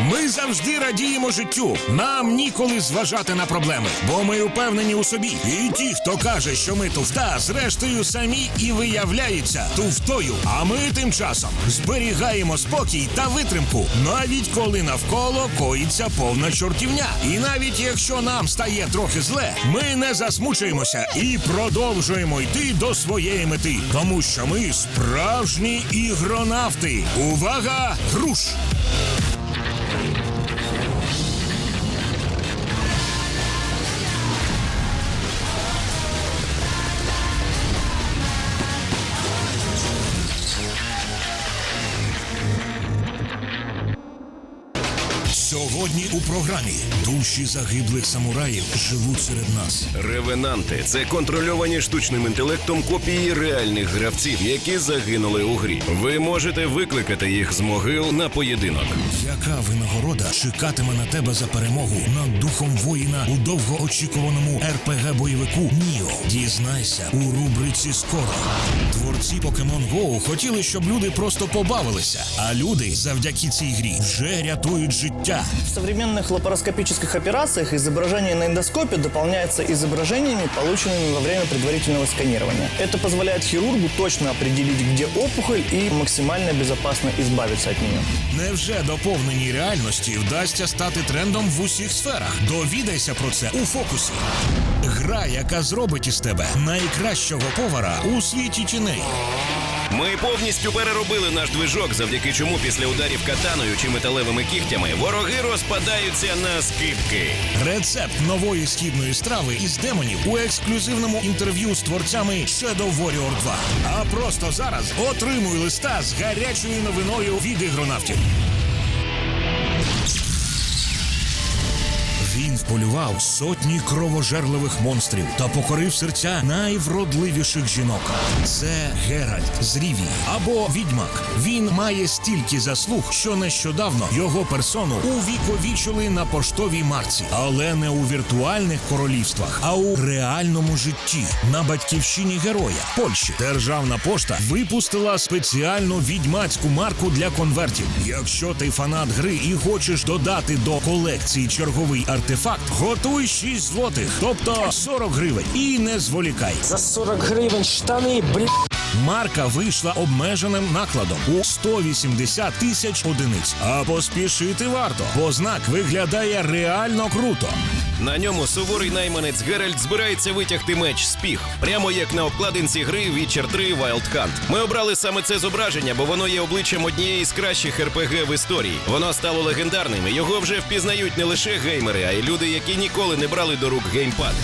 Ми завжди радіємо життю. Нам ніколи зважати на проблеми, бо ми упевнені у собі. І ті, хто каже, що ми туфта, зрештою самі і виявляються туфтою. А ми тим часом зберігаємо спокій та витримку, навіть коли навколо коїться повна чортівня. І навіть якщо нам стає трохи зле, ми не засмучуємося і продовжуємо йти до своєї мети, тому що ми справжні ігронавти. Увага! Руш! Сьогодні у програмі душі загиблих самураїв живуть серед нас. Ревенанти це контрольовані штучним інтелектом копії реальних гравців, які загинули у грі. Ви можете викликати їх з могил на поєдинок. Яка винагорода чекатиме на тебе за перемогу над духом воїна у довгоочікуваному РПГ бойовику Ніо? Дізнайся у рубриці Скоро. Творці Pokemon Go хотіли, щоб люди просто побавилися, а люди завдяки цій грі вже рятують життя. В современных лапароскопических операциях изображение на эндоскопе дополняется изображениями, полученными во время предварительного сканирования. Это позволяет хирургу точно определить, где опухоль и максимально безопасно избавиться от нее. Невже доповненій реальності вдасться стати трендом в усіх сферах? Довідайся про це у фокусі. Гра, яка зробить із тебе найкращого повара у світі тіней. Ми повністю переробили наш движок, завдяки чому після ударів катаною чи металевими кігтями вороги розпадаються на скипки. Рецепт нової східної страви із демонів у ексклюзивному інтерв'ю з творцями Shadow Warrior 2. А просто зараз отримуй листа з гарячою новиною від ігронавтів. Вполював сотні кровожерливих монстрів та покорив серця найвродливіших жінок. Це Геральт з Рівії або Відьмак. Він має стільки заслуг, що нещодавно його персону увіковічили на поштовій марці, але не у віртуальних королівствах, а у реальному житті на батьківщині героя Польщі. Державна пошта випустила спеціальну відьмацьку марку для конвертів. Якщо ти фанат гри і хочеш додати до колекції черговий артефакт, готуй 6 злотих, тобто 40 гривень, і не зволікай. За 40 гривень штани, блін. Марка вийшла обмеженим накладом у 180 тисяч одиниць. А поспішити варто, бо знак виглядає реально круто. На ньому суворий найманець Геральт збирається витягти меч з прямо як на обкладинці гри Witcher 3 Wild Hunt. Ми обрали саме це зображення, бо воно є обличчям однієї з кращих РПГ в історії. Воно стало легендарним. і Його вже впізнають не лише геймери, а й люди, які ніколи не брали до рук геймпад.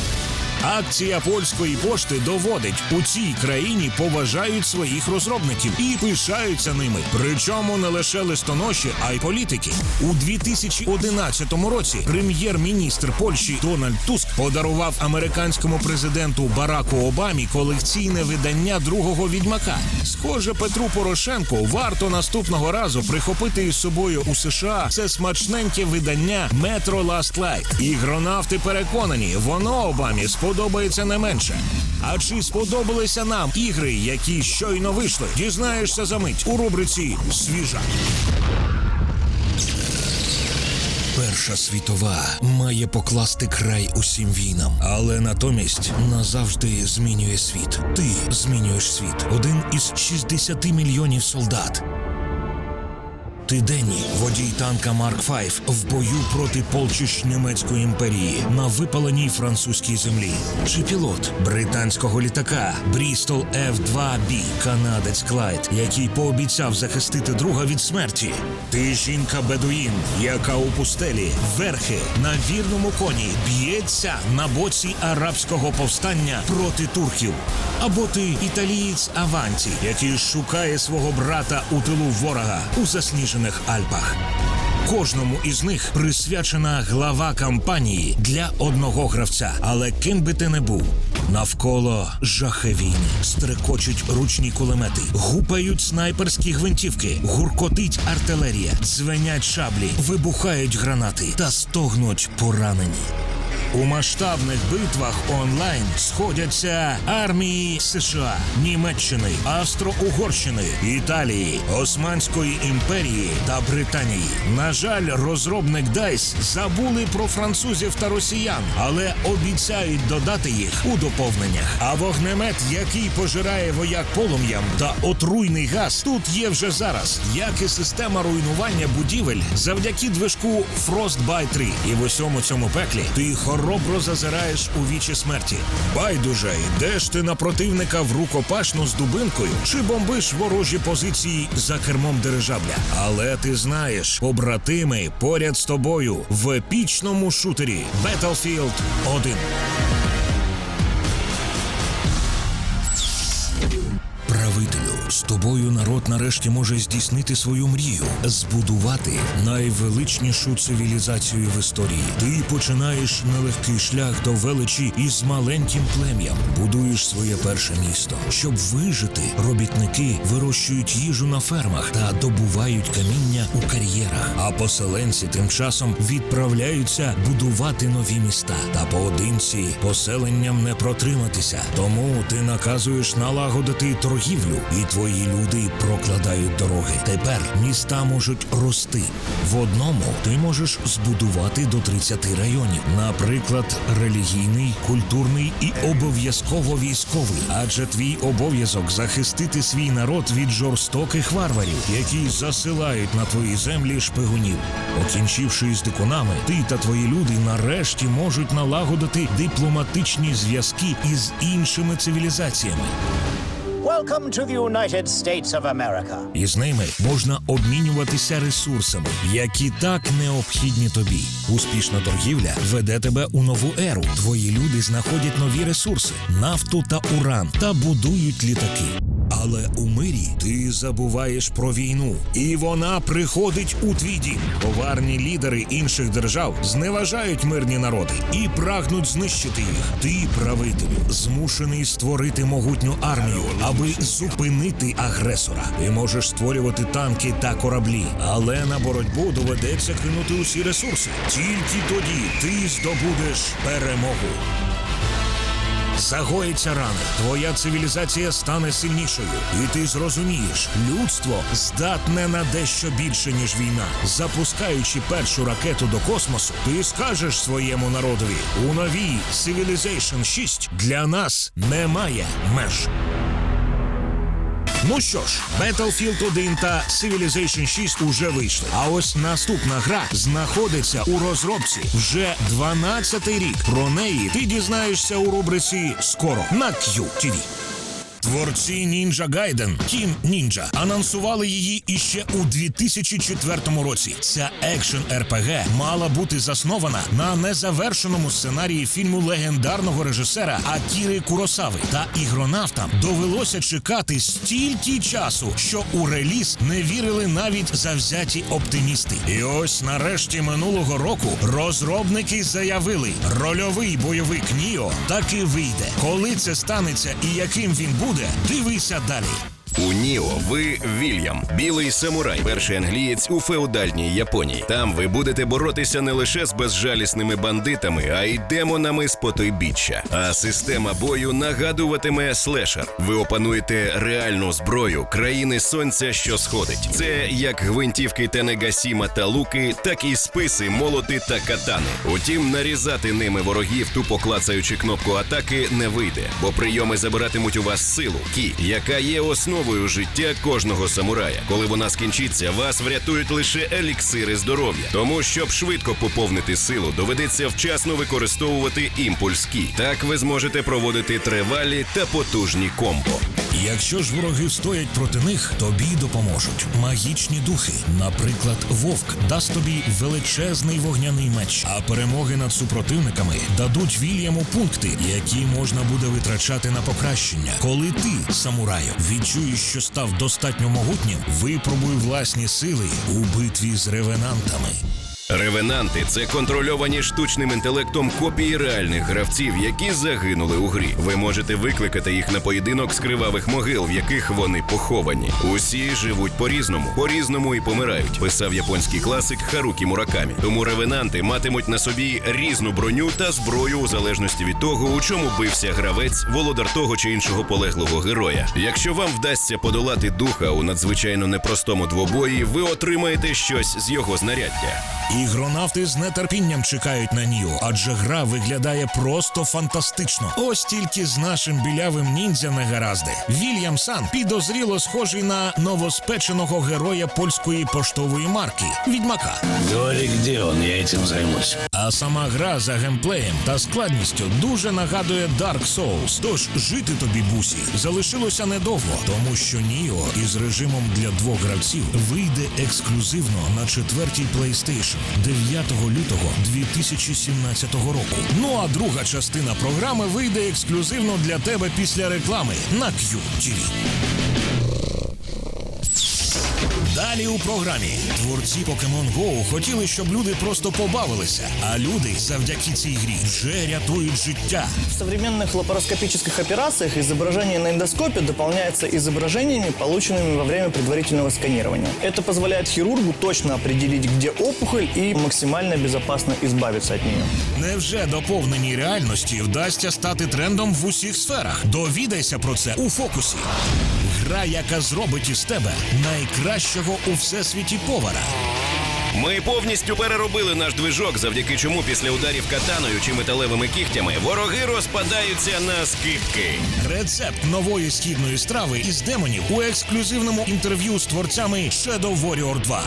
Акція польської пошти доводить, у цій країні поважають своїх розробників і пишаються ними. Причому не лише листоноші, а й політики. У 2011 році прем'єр-міністр Польщі Дональд Туск подарував американському президенту Бараку Обамі колекційне видання другого відьмака. Схоже, Петру Порошенку варто наступного разу прихопити із собою у США це смачненьке видання Metro Last Light. Ігронавти переконані, воно Обамі сподобається не менше. А чи сподобалися нам ігри, які щойно вийшли? Дізнаєшся за мить у рубриці Свіжа. Перша світова має покласти край усім війнам, але натомість назавжди змінює світ. Ти змінюєш світ. Один із 60 мільйонів солдат. Ти Денні, водій танка Марк 5 в бою проти полчищ німецької імперії на випаленій французькій землі. Чи пілот британського літака Брістол F-2B, канадець Клайд, який пообіцяв захистити друга від смерті. Ти жінка Бедуїн, яка у пустелі верхи на вірному коні б'ється на боці арабського повстання проти турків. Або ти італієць Аванті, який шукає свого брата у тилу ворога у засніжених Альпах. Кожному із них присвячена глава кампанії для одного гравця. Але ким би ти не був, навколо жахи війни, стрекочуть ручні кулемети, гупають снайперські гвинтівки, гуркотить артилерія, дзвенять шаблі, вибухають гранати та стогнуть поранені. У масштабних битвах онлайн сходяться армії США, Німеччини, Австро-Угорщини, Італії, Османської імперії та Британії. На жаль, розробник DICE забули про французів та росіян, але обіцяють додати їх у доповненнях. А вогнемет, який пожирає вояк полум'ям та отруйний газ, тут є вже зараз, як і система руйнування будівель завдяки движку Frostbite 3. І в усьому цьому пеклі ти хоробро зазираєш у вічі смерті. Байдуже, йдеш ти на противника в рукопашну з дубинкою чи бомбиш ворожі позиції за кермом дирижабля. Але ти знаєш, побратими поряд з тобою в епічному шутері Battlefield 1. Правителю, з тобою народ нарешті може здійснити свою мрію збудувати найвеличнішу цивілізацію в історії. Ти починаєш нелегкий шлях до величі із маленьким плем'ям, будуєш своє перше місто. Щоб вижити, робітники вирощують їжу на фермах та добувають каміння у кар'єрах. А поселенці тим часом відправляються будувати нові міста. Та поодинці поселенням не протриматися. Тому ти наказуєш налагодити торгівлю, і твої люди прокладають дороги. Тепер міста можуть рости. В одному ти можеш збудувати до 30 районів, наприклад, релігійний, культурний і обов'язково військовий. Адже твій обов'язок захистити свій народ від жорстоких варварів, які засилають на твої землі шпигунів. Покінчивши із дикунами, ти та твої люди нарешті можуть налагодити дипломатичні зв'язки із іншими цивілізаціями. Welcome to the United States of America. І ними можна обмінюватися ресурсами, які так необхідні тобі. Успішна торгівля веде тебе у нову еру. Твої люди знаходять нові ресурси, нафту та уран та будують літаки. Але у мирі ти забуваєш про війну, і вона приходить у твій дім. Коварні лідери інших держав зневажають мирні народи і прагнуть знищити їх. Ти, правителю, змушений створити могутню армію, аби зупинити агресора. Ти можеш створювати танки та кораблі, але на боротьбу доведеться кинути усі ресурси. Тільки тоді ти здобудеш перемогу. Загоїться рани, твоя цивілізація стане сильнішою, і ти зрозумієш, людство здатне на дещо більше ніж війна. Запускаючи першу ракету до космосу, ти скажеш своєму народові у новій Civilization 6 для нас немає меж. Ну що ж, Battlefield 1 та Civilization 6 уже вийшли. А ось наступна гра знаходиться у розробці вже 12-й рік. Про неї ти дізнаєшся у рубриці Скоро на QTV. Творці Ninja Gaiden Team Ninja анонсували її іще у 2004 році. Ця екшен РПГ мала бути заснована на незавершеному сценарії фільму легендарного режисера Акіри Куросави. Та ігронавтам довелося чекати стільки часу, що у реліз не вірили навіть завзяті оптимісти. І ось нарешті минулого року розробники заявили, рольовий бойовик Ніо таки вийде. Коли це станеться і яким він буде, дивися далі. У Ніо ви Вільям, білий самурай, перший англієць у феодальній Японії. Там ви будете боротися не лише з безжалісними бандитами, а й демонами з потойбіччя. А система бою нагадуватиме слешер. Ви опануєте реальну зброю країни сонця, що сходить. Це як гвинтівки Тенегасіма та луки, так і списи, молоти та катани. Утім, нарізати ними ворогів, тупо клацаючи кнопку атаки, не вийде, бо прийоми забиратимуть у вас силу, кі, яка є основою життя кожного самурая. Коли вона скінчиться, вас врятують лише еліксири здоров'я. Тому, щоб швидко поповнити силу, доведеться вчасно використовувати імпульс кі. Так ви зможете проводити тривалі та потужні комбо. Якщо ж вороги стоять проти них, тобі допоможуть магічні духи. Наприклад, вовк дасть тобі величезний вогняний меч, а перемоги над супротивниками дадуть Вільяму пункти, які можна буде витрачати на покращення. Коли ти, самураю, відчуєш, що став достатньо могутнім, випробуй власні сили у битві з ревенантами. Ревенанти це контрольовані штучним інтелектом копії реальних гравців, які загинули у грі. Ви можете викликати їх на поєдинок з кривавих могил, в яких вони поховані. Усі живуть по-різному, по-різному і помирають. Писав японський класик Харукі Муракамі. Тому ревенанти матимуть на собі різну броню та зброю у залежності від того, у чому бився гравець, володар того чи іншого полеглого героя. Якщо вам вдасться подолати духа у надзвичайно непростому двобої, ви отримаєте щось з його знаряддя. Ігронавти з нетерпінням чекають на Ніо, адже гра виглядає просто фантастично. Ось тільки з нашим білявим ніндзя не гаразди. Вільям Сан підозріло схожий на новоспеченого героя польської поштової марки Відьмака. Говори, где он, я этим займусь. А сама гра за геймплеєм та складністю дуже нагадує Dark Souls. Тож жити тобі, бусі, залишилося недовго, тому що Ніо із режимом для двох гравців вийде ексклюзивно на четвертій PlayStation 9 лютого 2017 року. Ну а друга частина програми вийде ексклюзивно для тебе після реклами на QTV. Далі у програмі творці Pokemon Go хотіли, щоб люди просто побавилися, а люди завдяки цій грі вже рятують життя. В современных лапароскопических операциях изображение на эндоскопе дополняется изображениями, полученными во время предварительного сканирования. Это позволяет хирургу точно определить, где опухоль и максимально безопасно избавиться от нее. Невже доповненій реальності вдасться стати трендом в усіх сферах? Довідайся про це у фокусі. Гра, яка зробить із тебе найкращого у всесвіті повара. Ми повністю переробили наш движок, завдяки чому після ударів катаною чи металевими кігтями вороги розпадаються на скидки. Рецепт нової східної страви із демонів у ексклюзивному інтерв'ю з творцями Shadow Warrior 2.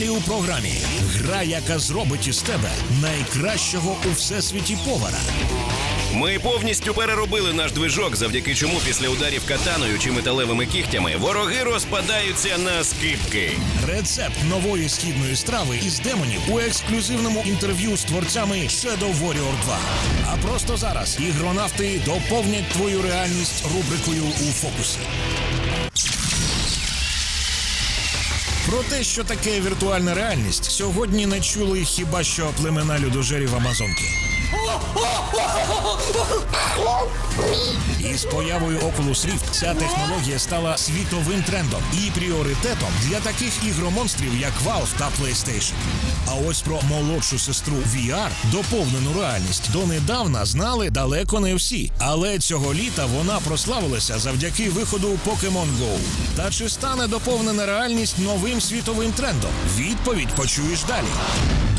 Далі у програмі гра, яка зробить із тебе найкращого у всесвіті повара. Ми повністю переробили наш движок, завдяки чому після ударів катаною чи металевими кігтями вороги розпадаються на скидки. Рецепт нової східної страви із демонів у ексклюзивному інтерв'ю з творцями Shadow Warrior 2. А просто зараз ігронавти доповнять твою реальність рубрикою у фокусі. Про те, що таке віртуальна реальність, сьогодні не чули хіба що племена людожерів Амазонки. Із появою Oculus Rift ця технологія стала світовим трендом і пріоритетом для таких ігромонстрів, як Valve та PlayStation. А ось про молодшу сестру VR, доповнену реальність, донедавна знали далеко не всі. Але цього літа вона прославилася завдяки виходу Pokemon Go. Та чи стане доповнена реальність новим світовим трендом? Відповідь почуєш далі.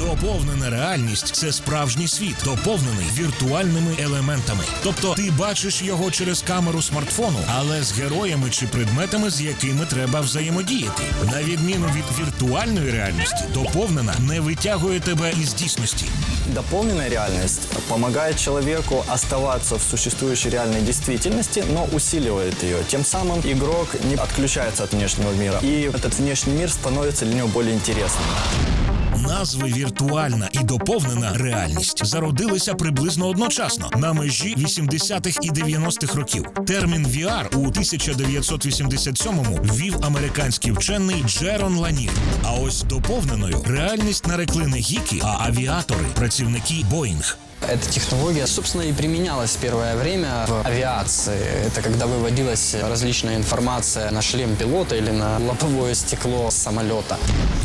Доповнена реальність це справжній світ, доповнений віртуальними елементами. Тобто ти бачиш його через камеру смартфону, але з героями чи предметами, з якими треба взаємодіяти. На відміну від віртуальної реальності, доповнена не витягує тебе із дійсності. Дополненная реальность помогает человеку оставаться в существующей реальной действительности, но усиливает ее. Тем самым игрок не отключается от внешнего мира, и этот внешний мир становится для него более интересным. Назви віртуальна і доповнена реальність зародилися приблизно одночасно на межі 80-х і 90-х років. Термін VR у 1987-му ввів американський вчений Джерон Ланір. А ось доповненою реальність нарекли не гіки, а авіатори, працівники Боїнг. Эта технология, собственно, и применялась первое время в авиации. Это когда выводилась различная информация на шлем пилота или на лобовое стекло самолета.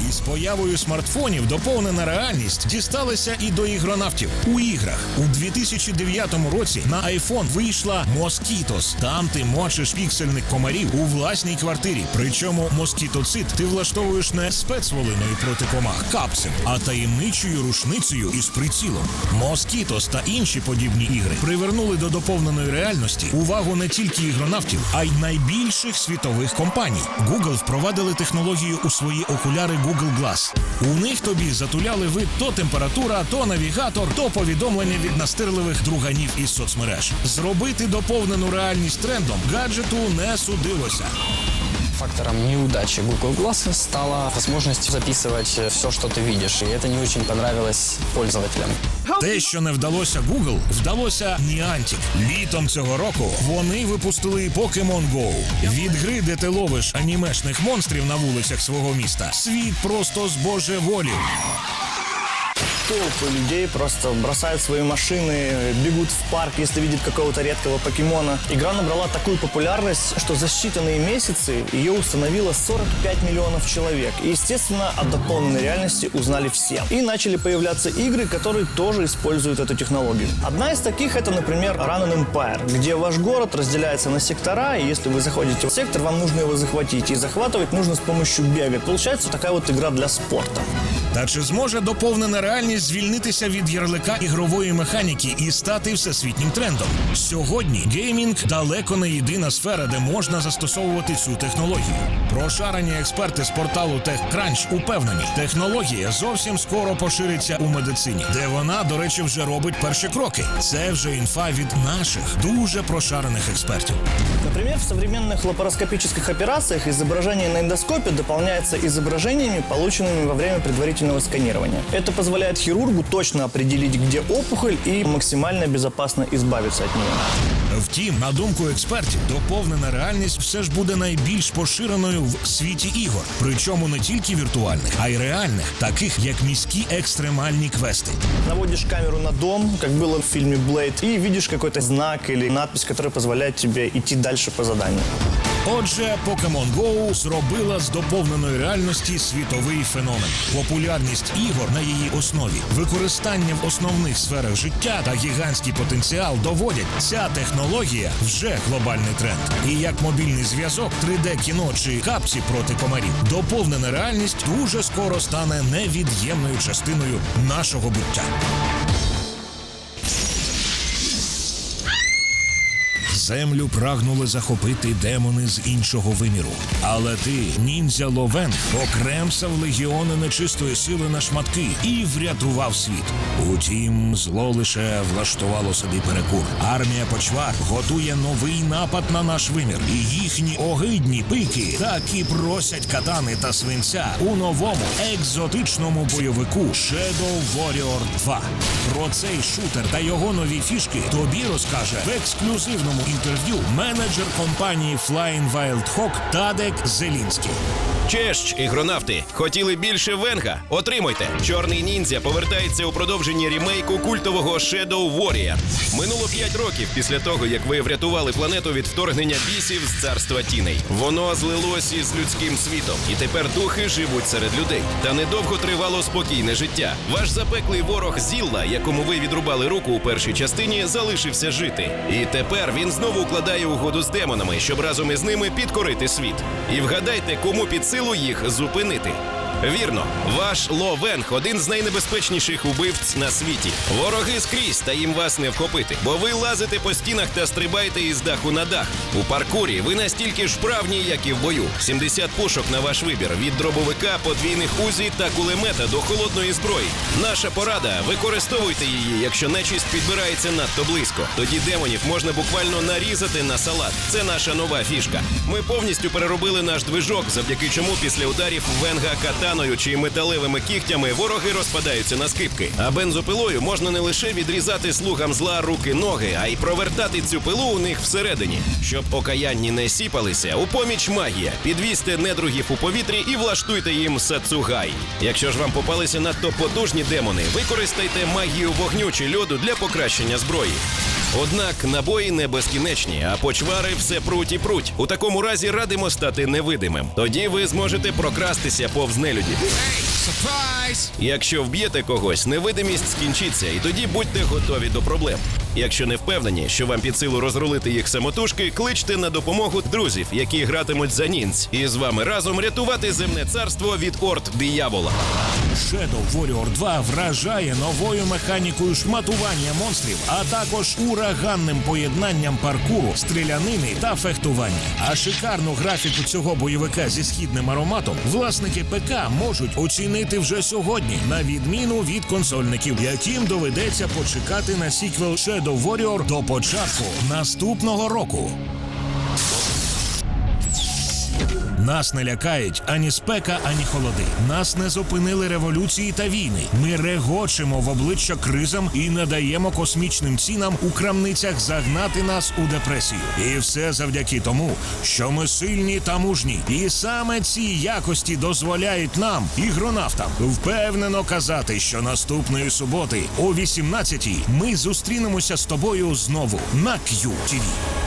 Із появою смартфонів доповнена реальність дісталася і до ігронавтів. У іграх у 2009 році на iPhone вийшла Mosquitos. Там ти мочиш піксельних комарів у власній квартирі. Причому москітоцит ти влаштовуєш не спецволиною проти комах капсем, а таємничою рушницею із прицілом. Mosquitos та інші подібні ігри привернули до доповненої реальності увагу не тільки ігронавтів, а й найбільших світових компаній. Google впровадили технологію у свої окуляри Google Glass. У них тобі затуляли вид то температура, то навігатор, то повідомлення від настирливих друганів із соцмереж. Зробити доповнену реальність трендом гаджету не судилося. Фактором неудачи Google Glass стала возможность записывать все, что ты видишь. И это не очень понравилось пользователям. Те, що не вдалося Google, вдалося Niantic. Літом цього року вони випустили Pokemon Go. Від гри, де ти ловиш анімешних монстрів на вулицях свого міста, світ просто збожеволів. Толпы людей просто бросают свои машины, бегут в парк, если видят какого-то редкого покемона. Игра набрала такую популярность, что за считанные месяцы ее установило 45 миллионов человек. И, естественно, о дополненной реальности узнали все. И начали появляться игры, которые тоже используют эту технологию. Одна из таких это, например, Run and Empire, где ваш город разделяется на сектора, и если вы заходите в сектор, вам нужно его захватить. И захватывать нужно с помощью бега. Получается такая вот игра для спорта. Та чи зможе доповнена реальність звільнитися від ярлика ігрової механіки і стати всесвітнім трендом? Сьогодні геймінг далеко не єдина сфера, де можна застосовувати цю технологію. Прошарені експерти з порталу TechCrunch упевнені, технологія зовсім скоро пошириться у медицині, де вона, до речі, вже робить перші кроки. Це вже інфа від наших дуже прошарених експертів. Например, в современных лапароскопических операциях изображение на эндоскопе дополняется изображениями, полученными во время предварительного сканирования. Это позволяет хирургу точно определить, где опухоль и максимально безопасно избавиться от нее. Втім, на думку експертів, доповнена реальність все ж буде найбільш поширеною в світі ігор, причому не тільки віртуальних, а й реальних, таких як міські екстремальні квести. Наводиш камеру на дом, як було в фільмі «Блейд», і бачиш якийсь знак або надпись, який дозволяє тобі йти далі по заданию. Отже, Pokemon Go зробила з доповненої реальності світовий феномен. Популярність ігор на її основі, використання в основних сферах життя та гігантський потенціал доводять, ця технологія вже глобальний тренд. І як мобільний зв'язок, 3D кіно чи капці проти комарів, доповнена реальність дуже скоро стане невід'ємною частиною нашого буття. Землю прагнули захопити демони з іншого виміру. Але ти, ніндзя Ловен, окремсав легіони нечистої сили на шматки і врятував світ. Утім, зло лише влаштувало собі перекур. Армія почвар готує новий напад на наш вимір. І їхні огидні пики так і просять катани та свинця у новому екзотичному бойовику Shadow Warrior 2. Про цей шутер та його нові фішки тобі розкаже в ексклюзивному інтерв'ю менеджер компанії Flying Wild Hawk Тадек Зелінський. Чещ, ігронавти, хотіли більше венга? Отримуйте! Чорний ніндзя повертається у продовженні рімейку культового Shadow Warrior. Минуло 5 років після того, як ви врятували планету від вторгнення бісів з царства тіней. Воно злилось із людським світом, і тепер духи живуть серед людей. Та недовго тривало спокійне життя. Ваш запеклий ворог Зілла, якому ви відрубали руку у першій частині, залишився жити. І тепер він знову укладає угоду з демонами, щоб разом із ними підкорити світ. І вгадайте, кому під силу їх зупинити. Вірно, ваш Ловенг один з найнебезпечніших убивць на світі. Вороги скрізь, та їм вас не вхопити, бо ви лазите по стінах та стрибаєте із даху на дах. У паркурі ви настільки ж вправні, як і в бою. 70 пушок на ваш вибір від дробовика, подвійних узі та кулемета до холодної зброї. Наша порада: використовуйте її, якщо нечисть підбирається надто близько. Тоді демонів можна буквально нарізати на салат. Це наша нова фішка. Ми повністю переробили наш движок, завдяки чому після ударів венга катаною чи металевими кігтями вороги розпадаються на скипки. А бензопилою можна не лише відрізати слугам зла руки ноги, а й провертати цю пилу у них всередині. Щоб окаянні не сіпалися, у поміч магія. Підвізьте недругів у повітрі і влаштуйте їм сацугай. Якщо ж вам попалися надто потужні демони, використайте магію вогню чи льоду для покращення зброї. Однак набої не безкінечні, а почвари все пруть і пруть. У такому разі радимо стати невидимим. Тоді ви зможете прокрастися повз нелюді. Якщо вб'єте когось, невидимість скінчиться, і тоді будьте готові до проблем. Якщо не впевнені, що вам під силу розрулити їх самотужки, кличте на допомогу друзів, які гратимуть за нінць, і з вами разом рятувати земне царство від орд диявола. Shadow Warrior 2 вражає новою механікою шматування монстрів, а також ураганним поєднанням паркуру, стрілянини та фехтування. А шикарну графіку цього бойовика зі східним ароматом власники ПК можуть оцінити вже сьогодні, на відміну від консольників, яким доведеться почекати на сіквел Shadow Warrior до початку наступного року. Нас не лякають ані спека, ані холоди. Нас не зупинили революції та війни. Ми регочемо в обличчя кризам і не даємо космічним цінам у крамницях загнати нас у депресію. І все завдяки тому, що ми сильні та мужні. І саме ці якості дозволяють нам, ігронавтам, впевнено казати, що наступної суботи о 18-й ми зустрінемося з тобою знову на QTV.